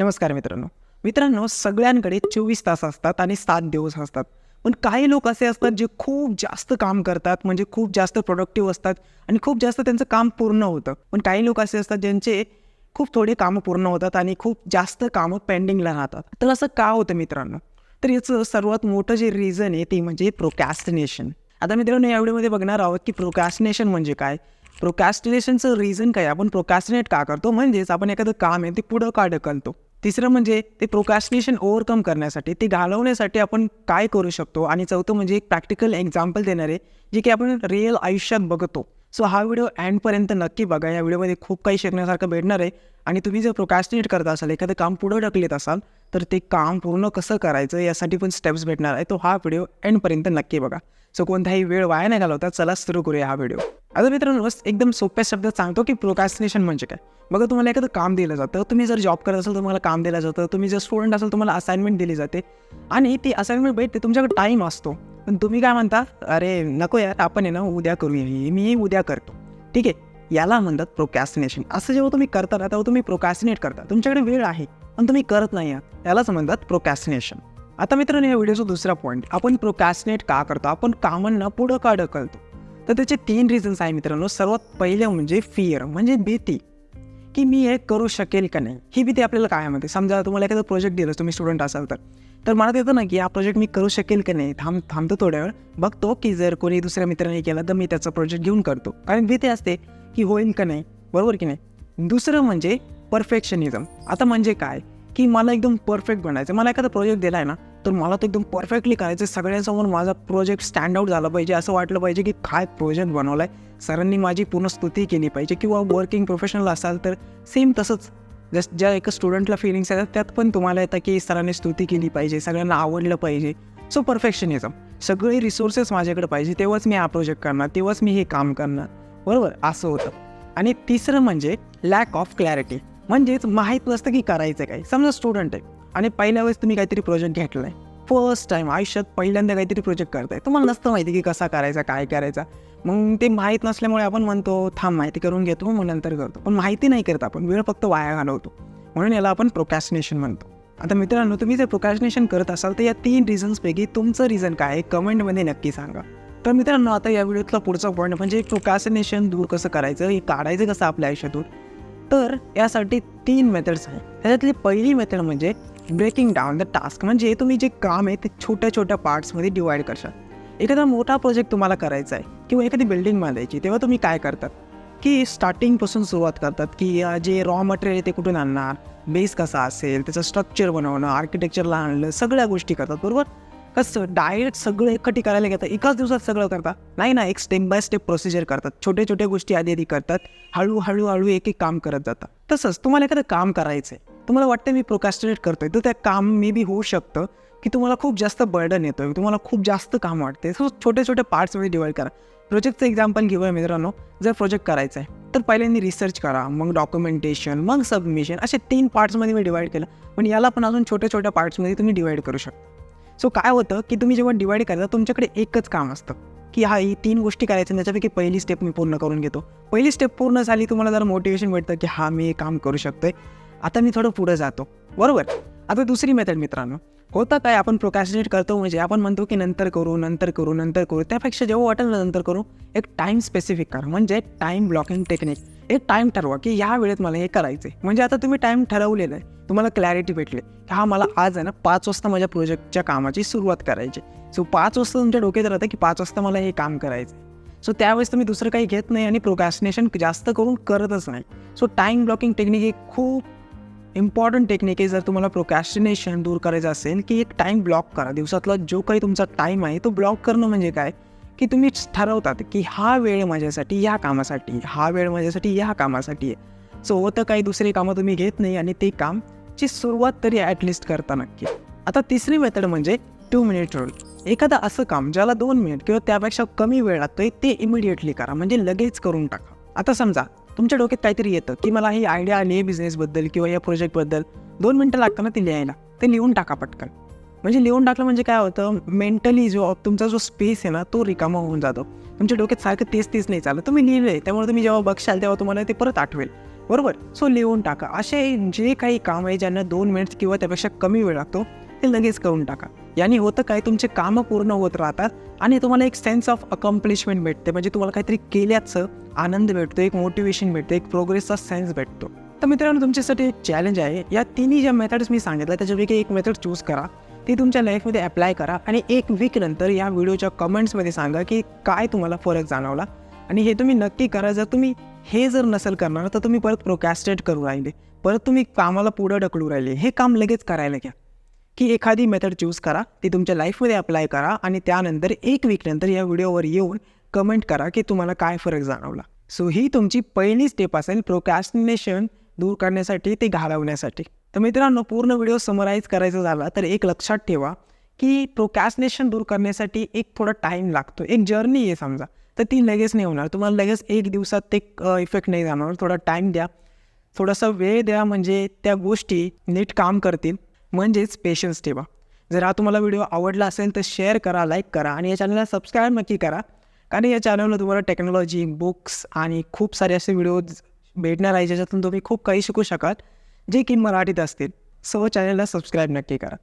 नमस्कार मित्रांनो. मित्रांनो सगळ्यांकडे चोवीस तास असतात आणि सात दिवस असतात. पण काही लोक असे असतात जे खूप जास्त काम करतात म्हणजे खूप जास्त प्रोडक्टिव्ह असतात आणि खूप जास्त त्यांचं काम पूर्ण होतं. पण काही लोक असे असतात ज्यांचे खूप थोडे कामं पूर्ण होतात आणि खूप जास्त कामं पेंडिंगला राहतात. तर असं का होतं मित्रांनो? तर याचं सर्वात मोठं जे रिझन आहे ते म्हणजे प्रोकॅस्टिनेशन आता मित्रांनो या व्हिडिओमध्ये बघणार आहोत की प्रोकॅस्टिनेशन म्हणजे काय? प्रोकॅस्टिनेशनचं रिझन काय? आपण प्रोकॅस्टिनेट का करतो? म्हणजेच आपण एखादं काम आहे ते पुढं का ढकलतो? तिसरं म्हणजे ते प्रोकॅस्टिनेशन ओव्हरकम करण्यासाठी ते घालवण्यासाठी आपण काय करू शकतो? आणि चौथं म्हणजे एक प्रॅक्टिकल एक्झाम्पल देणार आहे जे की आपण रिअल आयुष्यात बघतो. सो हा व्हिडिओ एंडपर्यंत नक्की बघा. या व्हिडिओमध्ये खूप काही शिकण्यासारखं भेटणार आहे. आणि तुम्ही जर प्रोकॅस्टिनेट करत असाल एखादं काम पुढं ढकलत असाल तर ते काम पूर्ण कसं करायचं यासाठी पण स्टेप्स भेटणार आहे. तो हा व्हिडिओ एंडपर्यंत नक्की बघा. सो कोणताही वेळ वाया नाही घालवता चला सुरू करूया हा व्हिडिओ आता मित्रांनो एकदम सोप्या शब्दात सांगतो की प्रोकॅस्टिनेशन म्हणजे काय? बघा तुम्हाला एखादं काम दिलं जातं तुम्ही जर जॉब करत असाल तर तुम्हाला काम दिलं जातं तुम्ही जर स्टुडंट असाल तुम्हाला असाइनमेंट दिली जाते आणि ती असाइनमेंट भेटते तुमच्याकडे टाईम असतो. पण तुम्ही काय म्हणता अरे नको यार आपण आहे ना उद्या करूया मी उद्या करतो. ठीक आहे? याला म्हणतात प्रोकॅस्टिनेशन असं जेव्हा तुम्ही करता ना तेव्हा तुम्ही प्रोकॅस्टिनेट करता. तुमच्याकडे वेळ आहे पण तुम्ही करत नाही आहात. यालाच म्हणतात प्रोकॅस्टिनेशन आता मित्रांनो या व्हिडिओचा दुसरा पॉईंट आपण प्रोकॅस्टिनेट का करतो? आपण कामांना पुढं का ढकलतो? तर त्याचे तीन रिझन्स आहे मित्रांनो. सर्वात पहिलं म्हणजे फिअर म्हणजे भीती की मी हे करू शकेल का नाही? ही भीती आपल्याला काय म्हणते समजा तुम्हाला एखादं प्रोजेक्ट दिलं तुम्ही स्टुडंट असाल तर. तर मला येतं ना की हा प्रोजेक्ट मी करू शकेल का नाही? थांब थांबतो थोड्या वेळ बघतो की जर कोणी दुसऱ्या मित्राने केला तर मी त्याचा प्रोजेक्ट घेऊन करतो. कारण भीती असते की होईल का नाही? बरोबर की नाही? दुसरं म्हणजे परफेक्शनिझम आता म्हणजे काय? की मला एकदम परफेक्ट बनायचं मला एखादा प्रोजेक्ट दिला आहे ना तर मला तो एकदम परफेक्टली करायचं सगळ्यांसमोर माझा प्रोजेक्ट स्टँड आउट झाला पाहिजे. असं वाटलं पाहिजे की काय प्रोजेक्ट बनवला आहे सरांनी माझी पूर्ण स्तुती केली पाहिजे. किंवा वर्किंग प्रोफेशनल असाल तर सेम तसंच. जस ज्या एका स्टुडंटला फिलिंग्स येतात त्यात पण तुम्हाला येतं की सरांनी स्तुती केली पाहिजे. सगळ्यांना आवडलं पाहिजे. सो परफेक्शनिझम सगळे रिसोर्सेस माझ्याकडे पाहिजे. तेव्हाच मी हा प्रोजेक्ट करणार. तेव्हाच मी हे काम करणार. बरोबर? असं होतं. आणि तिसरं म्हणजे लॅक ऑफ क्लॅरिटी म्हणजेच माहीत नसतं की करायचं काय. समजा स्टुडंट आहे. आणि पहिल्या वेळेस तुम्ही काहीतरी प्रोजेक्ट घेतला आहे फर्स्ट टाईम आयुष्यात पहिल्यांदा काहीतरी प्रोजेक्ट करताय. तुम्हाला नसतं माहिती की कसा करायचा काय करायचा. मग ते माहीत नसल्यामुळे आपण म्हणतो थांब माहिती करून घेतो मग नंतर करतो. पण माहिती नाही करत आपण. वेळ फक्त वाया घालवतो. म्हणून याला आपण प्रोकॅस्टिनेशन म्हणतो. आता मित्रांनो तुम्ही जर प्रोकॅस्टिनेशन करत असाल तर या तीन रिझन्सपैकी तुमचं रिझन काय आहे? कमेंटमध्ये नक्की सांगा. तर मित्रांनो आता या व्हिडिओतला पुढचा पॉईंट म्हणजे प्रोकॅस्टिनेशन दूर कसं करायचं? हे काढायचं कसं आपल्या आयुष्यातून? तर यासाठी तीन मेथड्स आहेत. त्याच्यातली पहिली मेथड म्हणजे ब्रेकिंग डाऊन द टास्क म्हणजे तुम्ही जे काम आहे ते छोट्या छोट्या पार्ट्समध्ये डिवाईड करशाल. एखादा मोठा प्रोजेक्ट तुम्हाला करायचा आहे किंवा एखादी बिल्डिंग बांधायची तेव्हा तुम्ही काय करतात? की स्टार्टिंगपासून सुरुवात करतात की जे रॉ मटेरियल आहे ते कुठून आणणार? बेस कसा असेल? त्याचं स्ट्रक्चर बनवणं आर्किटेक्चरला आणलं सगळ्या गोष्टी करतात बरोबर? कसं डायरेक्ट सगळं एका करायला घेतात. एकाच दिवसात सगळं करता नाही ना एक स्टेप बाय स्टेप प्रोसिजर करतात. छोट्या छोट्या गोष्टी आधी आधी करतात. हळूहळू हळू एक एक काम करत जातात. तसंच तुम्हाला एखादं काम करायचं आहे तुम्हाला वाटतं मी प्रोकॅस्टिनेट करतोय. तर त्या काम मे बी होऊ शकतं की तुम्हाला खूप जास्त बर्डन येतोय. तुम्हाला खूप जास्त काम वाटते सो छोट्या छोट्या पार्ट्समध्ये डिवाइड करा. प्रोजेक्टचं एक्झाम्पल घेऊया मित्रांनो. जर प्रोजेक्ट करायचा आहे तर पहिल्यांदा रिसर्च करा. मग डॉक्युमेंटेशन मग सबमिशन असे तीन पार्ट्समध्ये मी डिवाईड केलं. पण याला पण अजून छोट्या छोट्या पार्ट्समध्ये तुम्ही डिवाईड करू शकता. सो काय होतं की तुम्ही जेव्हा डिवाईड करता तुमच्याकडे एकच काम असतं की हा ही तीन गोष्टी करायच्या त्याच्यापैकी पहिली स्टेप मी पूर्ण करून घेतो. पहिली स्टेप पूर्ण झाली तुम्हाला जरा मोटिवेशन भेटतं की हा मी हे काम करू शकतोय. आता मी थोडं पुढं जातो. बरोबर? आता दुसरी मेथड मित्रांनो. होतं काय आपण प्रोकॅस्टिनेट करतो म्हणजे आपण म्हणतो की नंतर करू नंतर करू नंतर करू. त्यापेक्षा जेव्हा वाटेल ना नंतर करू. एक टाईम स्पेसिफिक करा. म्हणजे टाईम ब्लॉकिंग टेक्निक एक टाईम ठरवा की या वेळेत मला हे करायचं आहे म्हणजे आता तुम्ही टाईम ठरवलेलं आहे. तुम्हाला क्लॅरिटी भेटली. की हा मला आज आहे ना पाच वाजता माझ्या प्रोजेक्टच्या कामाची सुरुवात करायची सो पाच वाजता तुमच्या डोक्यात राहतं की पाच वाजता मला हे काम करायचं आहे सो त्यावेळेस तुम्ही दुसरं काही घेत नाही आणि प्रोकॅस्टिनेशन जास्त करून करतच नाही. सो टाईम ब्लॉकिंग टेक्निक ही खूप इम्पॉर्टंट टेक्निक आहे. जर तुम्हाला प्रोकॅस्टिनेशन दूर करायचं असेल की एक टाईम ब्लॉक करा. दिवसातला जो काही तुमचा टाईम आहे तो ब्लॉक करणं म्हणजे काय? की तुम्ही ठरवतात की हा वेळ माझ्यासाठी या कामासाठी हा वेळ माझ्यासाठी या कामासाठी आहे. सो होतं काही दुसरी कामं तुम्ही घेत नाही आणि ते कामची सुरुवात तरी ॲटलिस्ट करता नक्की. आता तिसरी मेथड म्हणजे टू मिनिट रूल एखादं असं काम ज्याला दोन मिनिट किंवा त्यापेक्षा कमी वेळ लागतोय ते इमिडिएटली करा. म्हणजे लगेच करून टाका. आता समजा तुमच्या डोक्यात काहीतरी येतं की मला ही आयडिया आली आहे बिझनेसबद्दल किंवा या प्रोजेक्टबद्दल दोन मिनटं लागतं ना ती लिहायला. ते लिहून टाका पटकन. म्हणजे लिहून टाकलं म्हणजे काय होतं मेंटली जो तुमचा जो स्पेस आहे ना तो रिकामा होऊन जातो. तुमच्या डोक्यात सारखं तेच तेच नाही चालत. तुम्ही लिहिलं आहे त्यामुळे तुम्ही जेव्हा बघशाल तेव्हा तुम्हाला ते परत आठवेल. बरोबर? सो लिहून टाका. असे जे काही काम आहे ज्यांना दोन मिनिट्स किंवा त्यापेक्षा कमी वेळ लागतो ते लगेच करून टाका. याने होतं काय तुमचे कामं पूर्ण होत राहतात आणि तुम्हाला एक सेन्स ऑफ अकम्प्लिशमेंट भेटते. म्हणजे तुम्हाला काहीतरी केल्याचं आनंद भेटतो एक मोटिवेशन भेटतं एक प्रोग्रेसचा सेन्स भेटतो. तर मित्रांनो तुमच्यासाठी एक चॅलेंज आहे. या तिन्ही ज्या मेथड्स मी सांगितल्या त्याच्यापैकी एक मेथड चूज करा. ती तुमच्या लाईफमध्ये अप्लाय करा आणि एक वीक नंतर या व्हिडिओच्या कमेंट्समध्ये सांगा की काय तुम्हाला फरक जाणवला. आणि हे तुम्ही नक्की करा. जर तुम्ही हे जर नसेल करणार तर तुम्ही परत प्रोकॅस्टेट करू राहिले. परत तुम्ही कामाला पुढं ढकलू राहिले. हे काम लगेच करायला घ्या. की एखादी मेथड चूज करा ती तुमच्या लाईफमध्ये अप्लाय करा आणि त्यानंतर एक वीक नंतर या व्हिडिओवर येऊन कमेंट करा की तुम्हाला काय फरक जाणवला. सो ही तुमची पहिली स्टेप असेल प्रोकॅस्टिनेशन दूर करण्यासाठी ते घालवण्यासाठी. तर मित्रांनो पूर्ण व्हिडिओ समराईज करायचा झाला तर एक लक्षात ठेवा की प्रोकॅस्टिनेशन दूर करण्यासाठी एक थोडा टाईम लागतो. एक जर्नी आहे समजा. तर ती लगेच नाही होणार. तुम्हाला लगेच एक दिवसात ते इफेक्ट नाही जाणार. थोडा टाईम द्या. थोडासा वेळ द्या म्हणजे त्या गोष्टी नीट काम करतील. म्हणजेच पेशन्स ठेवा. जर हा तुम्हाला व्हिडिओ आवडला असेल तर शेअर करा लाईक करा आणि या चॅनलला सबस्क्राईब नक्की करा. कारण या चॅनलला तुम्हाला टेक्नॉलॉजी बुक्स आणि खूप सारे असे व्हिडिओज भेटणार आहे ज्याच्यातून तुम्ही खूप काही शिकू शकाल. जे की मराठीत असतील सो चॅनलला सबस्क्राईब नक्की करा.